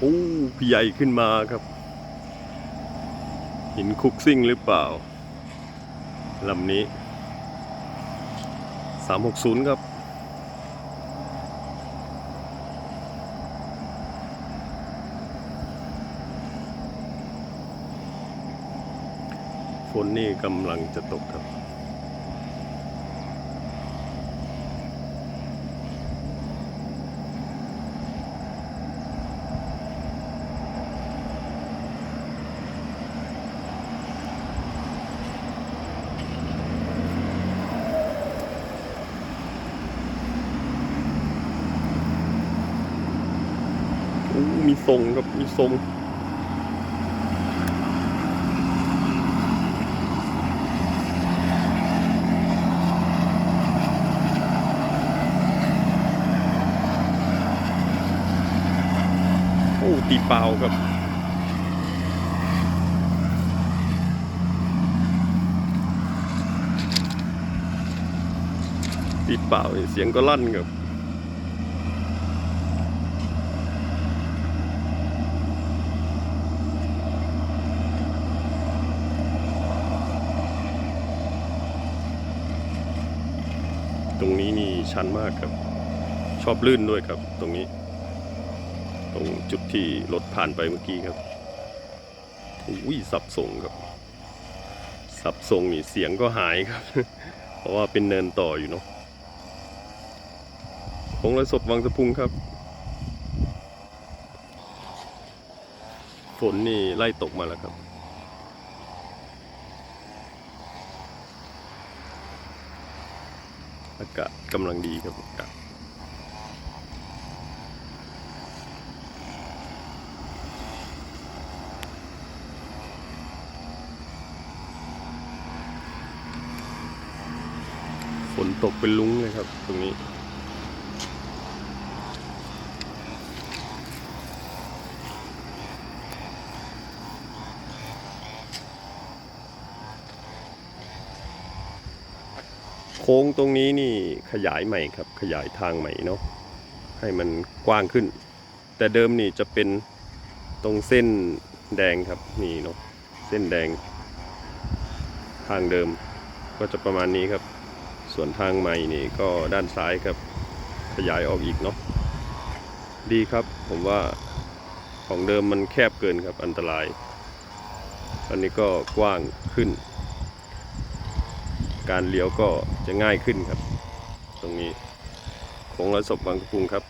โอ้พี่ใหญ่ขึ้นมาครับ หินคุกซิ่งหรือเปล่าลำนี้ 360 ครับฝนนี่กำลังจะตกครับ มีทรงครับมีทรงโอ้ตีเปล่าครับตีเปล่าเสียงก็ลั่นครับ ตรงนี้นี่ชันมากครับ ชอบลื่นด้วยครับ ตรงนี้ ตรงจุดที่รถผ่านไปเมื่อกี้ครับอุ้ยสับส่งครับ สับส่งนี่เสียงก็หายครับ เพราะว่าเป็นเนินต่ออยู่เนาะคงเลยศพวังสะพุงครับ ฝนนี่ไล่ตกมาแล้วครับ อากาศกำลังดีครับอากาศฝนตกเป็นลุ้งเลยครับ ตรงนี้ ค้งตรงนี้นี่ขยายใหม่ครับ ขยายทางใหม่เนาะให้มันกว้างขึ้น แต่เดิมนี่จะเป็นตรงเส้นแดงครับนี่เนาะเส้นแดง ทางเดิมก็จะประมาณนี้ครับ ส่วนทางใหม่นี่ก็ด้านซ้ายครับ ขยายออกอีกเนาะดีครับผมว่าของเดิมมันแคบเกินครับอันตราย อันนี้ก็กว้างขึ้น การเลี้ยวก็จะง่ายขึ้นครับ ตรงนี้ของรถศพบางกระพุงครับ